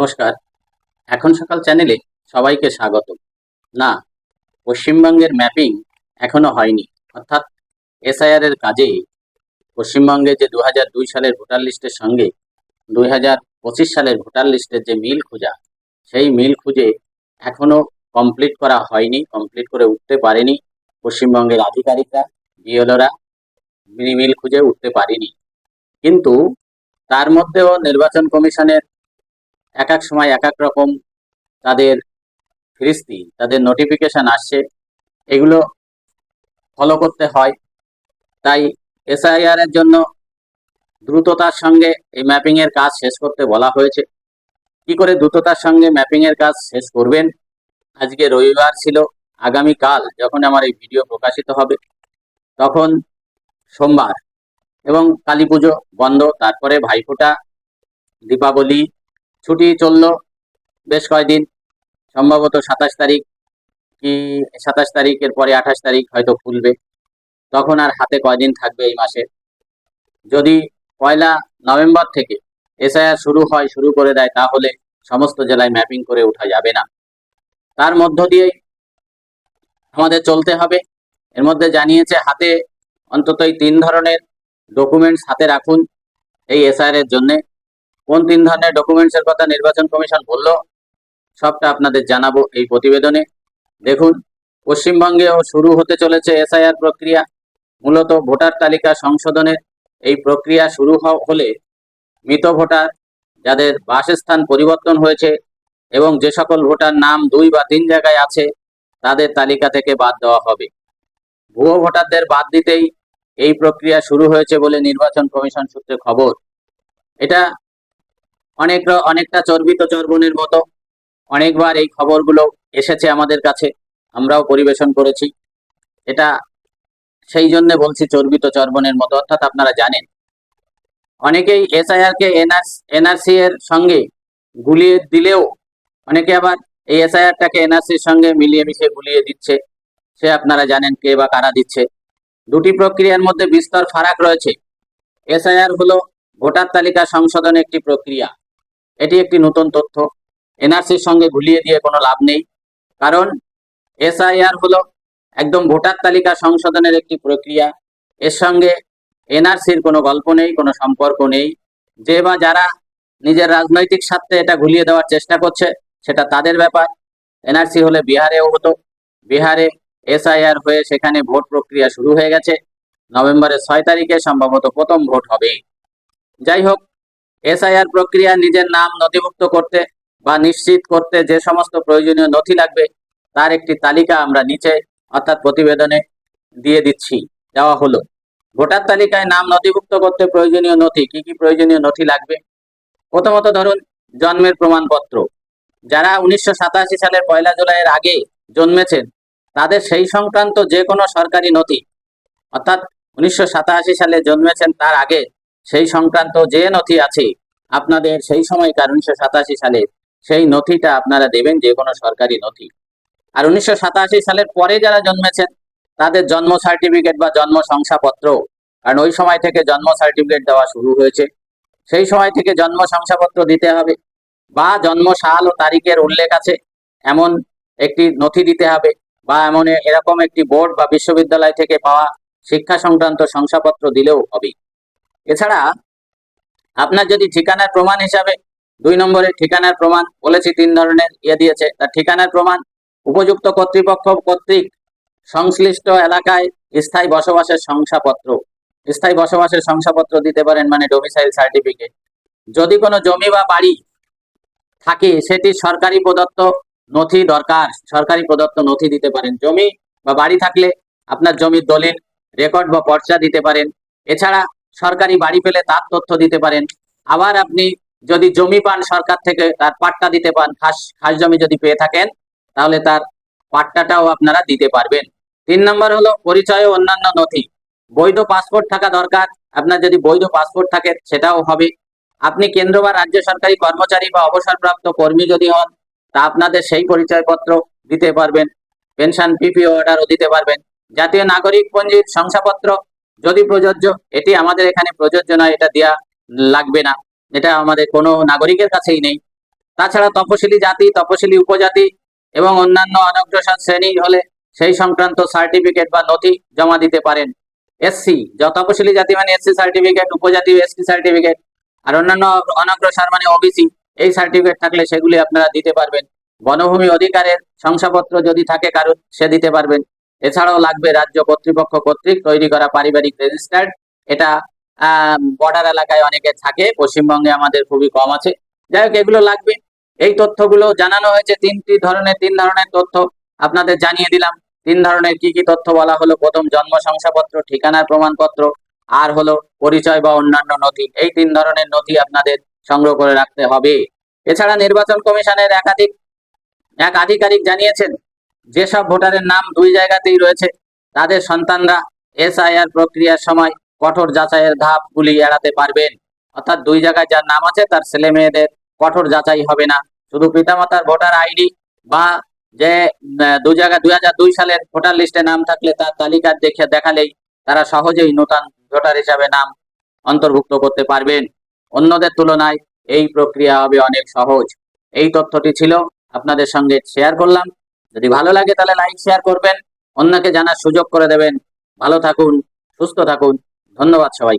নমস্কার। এখন সকাল চ্যানেলে সবাইকে স্বাগত। না, পশ্চিমবঙ্গের ম্যাপিং এখনও হয়নি। অর্থাৎ এসআইআর এর কাজে পশ্চিমবঙ্গে যে দু হাজার দুই সালের ভোটার লিস্টের সঙ্গে দুই হাজার পঁচিশ সালের ভোটার লিস্টের যে মিল খোঁজা, সেই মিল খুঁজে এখনও কমপ্লিট করা হয়নি, কমপ্লিট করে উঠতে পারেনি পশ্চিমবঙ্গের আধিকারিকরা, বিএলওরা। মিল খুঁজে উঠতে পারেনি। কিন্তু তার মধ্যেও নির্বাচন কমিশনের এক এক সময় এক এক রকম তাদের ফিরিস্তি, তাদের নোটিফিকেশন আসছে। এগুলো ফলো করতে হয়। তাই এসআইআর এর জন্য দ্রুততার সঙ্গে এই ম্যাপিং এর কাজ শেষ করতে বলা হয়েছে। কি করে দ্রুততার সঙ্গে ম্যাপিং এর কাজ শেষ করবেন? আজকে রবিবার ছিল, আগামী কাল যখন আমার এই ভিডিও প্রকাশিত হবে, তখন সোমবার এবং কালী পুজো বন্ধ, তারপরে ভাইফোঁটা, দীপাবলি ছুটি চলল বেশ কয়েকদিন। সম্ভবত সাতাশ তারিখ কি সাতাশ তারিখের পরে আঠাশ তারিখ হয়তো খুলবে। তখন আর হাতে কয়দিন থাকবে এই মাসে। যদি পয়লা নভেম্বর থেকে এসআইআর শুরু হয়, শুরু করে দেয়, তাহলে সমস্ত জেলায় ম্যাপিং করে ওঠা যাবে না। তার মধ্য দিয়েই আমাদের চলতে হবে। এর মধ্যে জানিয়েছে হাতে অন্তত এই তিন ধরনের ডকুমেন্টস হাতে রাখুন এই এসআইআর এর জন্যে। কোন তিন ধরনের ডকুমেন্টস এর কথা নির্বাচন কমিশন বলল, সবটা আপনাদের জানাব এই প্রতিবেদনে। দেখুন পশ্চিমবঙ্গেও শুরু হতে চলেছে এসআইআর প্রক্রিয়া। মূলত ভোটার তালিকা সংশোধনের এই প্রক্রিয়া শুরু হলে মৃত ভোটার, যাদের বাসস্থান পরিবর্তন হয়েছে এবং যে সকল ভোটার নাম দুই বা তিন জায়গায় আছে, তাদের তালিকা থেকে বাদ দেওয়া হবে। ভুয়ো ভোটারদের বাদ দিতেই এই প্রক্রিয়া শুরু হয়েছে বলে নির্বাচন কমিশন সূত্রে খবর। এটা অনেক অনেকটা চর্বিত চর্বণের মতো। অনেকবার এই খবরগুলো এসেছে আমাদের কাছে, আমরাও পরিবেশন করেছি। এটা সেই জন্য বলছি চর্বিত চর্বণের মতো, অর্থাৎ আপনারা জানেন। অনেকেই এসআইআর কে এনআরসি এর সঙ্গে গুলিয়ে দিলেও অনেকে আবার এই এসআইআরটাকে এনআরসির সঙ্গে মিলিয়ে মিশিয়ে গুলিয়ে দিচ্ছে। সে আপনারা জানেন কে বা কারা দিচ্ছে। দুটি প্রক্রিয়ার মধ্যে বিস্তর ফারাক রয়েছে। এসআইআর হলো ভোটার তালিকা সংশোধন একটি প্রক্রিয়া। এটি একটি নতুন তথ্য। এনআরসির সঙ্গে ঘুলিয়ে দিয়ে কোনো লাভ নেই। কারণ এসআইআর হলো একদম ভোটার তালিকা সংশোধনের একটি প্রক্রিয়া। এর সঙ্গে এনআরসির কোনো গল্প নেই, কোনো সম্পর্ক নেই। যে বা যারা নিজের রাজনৈতিক স্বার্থে এটা ঘুলিয়ে দেওয়ার চেষ্টা করছে, সেটা তাদের ব্যাপার। এনআরসি হলে বিহারেও হতো। বিহারে এসআইআর হয়ে সেখানে ভোট প্রক্রিয়া শুরু হয়ে গেছে। নভেম্বরের ছয় তারিখে সম্ভবত প্রথম ভোট হবে যাই হোক এসআইআর প্রক্রিয়া নিজের নাম নথিভুক্ত করতে বা নিশ্চিত করতে যে সমস্ত প্রয়োজনীয় নথি লাগবে, তার একটি তালিকা আমরা নিচে অর্থাৎ প্রতিবেদনে দিয়ে দিচ্ছি। দেওয়া হলো। ভোটার তালিকায় নাম নথিভুক্ত করতে প্রয়োজনীয় নথি, কি কি প্রয়োজনীয় নথি লাগবে? প্রথমত ধরুন, জন্মের প্রমাণপত্র। যারা উনিশশো সাতাশি সালের পয়লা জুলাইয়ের আগে জন্মেছেন, তাদের সেই সংক্রান্ত যে কোনো সরকারি নথি, অর্থাৎ উনিশশো সাতাশি সালে জন্মেছেন তার আগে সেই সংক্রান্ত যে নথি আছে, আপনাদের সেই সময়কার উনিশশো সাতাশি সালে সেই নথিটা আপনারা দেবেন, যে কোনো সরকারি নথি। আর উনিশশো সাতাশি সালের পরে যারা জন্মেছেন, তাদের জন্ম সার্টিফিকেট বা জন্ম শংসাপত্র, কারণ ওই সময় থেকে জন্ম সার্টিফিকেট দেওয়া শুরু হয়েছে। সেই সময় থেকে জন্ম শংসাপত্র দিতে হবে, বা জন্ম সাল ও তারিখের উল্লেখ আছে, এমন একটি নথি দিতে হবে, বা এমন এরকম একটি বোর্ড বা বিশ্ববিদ্যালয় থেকে পাওয়া শিক্ষা সংক্রান্ত শংসাপত্র দিলেও হবে। এছাড়া আপনার যদি ঠিকানার প্রমাণ হিসাবে দুই নম্বরে ঠিকানার প্রমাণ, বলেছি তিন ধরনের ইয়ে দিয়েছে তার ঠিকানার প্রমাণ উপযুক্ত কর্তৃপক্ষ কর্তৃক সংশ্লিষ্ট এলাকায় স্থায়ী বসবাসের শংসাপত্র, স্থায়ী বসবাসের শংসাপত্র দিতে পারেন মানে ডোমিসাইল সার্টিফিকেট যদি কোনো জমি বা বাড়ি থাকে, সেটি সরকারি প্রদত্ত নথি দরকার, সরকারি প্রদত্ত নথি দিতে পারেন। জমি বা বাড়ি থাকলে আপনার জমির দলিল রেকর্ড বা পর্চা দিতে পারেন। এছাড়া সরকারি বাড়ি পেলে তার তথ্য দিতে পারেন। আবার আপনি যদি জমি পান সরকার থেকে, তার পাট্টা দিতে পান, খাস খাস জমি যদি পেয়ে থাকেন, তাহলে তার পাট্টাটাও আপনারা দিতে পারবেন। তিন নম্বর হলো পরিচয় ও অন্যান্য নথি। বৈধ পাসপোর্ট থাকা দরকার। আপনার যদি বৈধ পাসপোর্ট থাকে, সেটাও হবে। আপনি কেন্দ্র বা রাজ্য সরকারি কর্মচারী বা অবসরপ্রাপ্ত কর্মী যদি হন, তা আপনাদের সেই পরিচয়পত্র দিতে পারবেন। পেনশন, পিপিও অর্ডারও দিতে পারবেন। জাতীয় নাগরিক পঞ্জির শংসাপত্র যদি প্রযোজ্য, এটি আমাদের এখানে প্রযোজ্য নয়, এটা দেয়া লাগবে না। এটা আমাদের কোনো নাগরিকের কাছেই নেই। তাছাড়া তপশিলি জাতি, তপশিলি উপজাতি এবং অন্যান্য অনগ্রসর শ্রেণি হলে সেই সংক্রান্ত সার্টিফিকেট বা নথি জমা দিতে পারেন। এসসি তপশিলি জাতি মানে এসসি সার্টিফিকেট উপজাতি এসসি সার্টিফিকেট আর অন্যান্য অনগ্রসর মানে ওবিসি এই সার্টিফিকেট থাকলে সেগুলি আপনারা দিতে পারবেন। বনভূমি অধিকারের শংসাপত্র যদি থাকে কারও সে দিতে পারবেন। এছাড়াও লাগবে রাজ্য কর্তৃপক্ষ কর্তৃক তৈরি করা পারিবারিক রেজিস্টার্ড এটা বর্ডার এলাকায় অনেকে থাকে, পশ্চিমবঙ্গে আমাদের খুবই কম আছে। যাই হোক, এগুলো লাগবে। এই তথ্যগুলো জানানো হয়েছে, তিনটি ধরনের, তিন ধরনের তথ্য আপনাদের জানিয়ে দিলাম। তিন ধরনের কি কি তথ্য বলা হলো, প্রথম জন্ম শংসাপত্র, ঠিকানার প্রমাণপত্র, আর হলো পরিচয় বা অন্যান্য নথি। এই তিন ধরনের নথি আপনাদের সংগ্রহ করে রাখতে হবে। এছাড়া নির্বাচন কমিশনের একাধিক, এক আধিকারিক জানিয়েছেন যেসব ভোটারের নাম দুই জায়গাতেই রয়েছে, তাদের সন্তানরা এসআইআর প্রক্রিয়ার সময় কঠোর যাচাইয়ের ধাপগুলি এড়াতে পারবেন। অর্থাৎ দুই জায়গায় যার নাম আছে, তার ছেলে মেয়েদের কঠোর যাচাই হবে না। শুধু পিতামাতার ভোটার আইডি বা যে দু জায়গায় দুই হাজার দুই সালের ভোটার লিস্টে নাম থাকলে তার তালিকা দেখে দেখালেই তারা সহজেই নতুন ভোটার হিসাবে নাম অন্তর্ভুক্ত করতে পারবেন। অন্যদের তুলনায় এই প্রক্রিয়া হবে অনেক সহজ। এই তথ্যটি ছিল, আপনাদের সঙ্গে শেয়ার করলাম। যদি ভালো লাগে তাহলে লাইক শেয়ার করবেন, অন্যকে জানার সুযোগ করে দেবেন। ভালো থাকুন, সুস্থ থাকুন। ধন্যবাদ সবাইকে।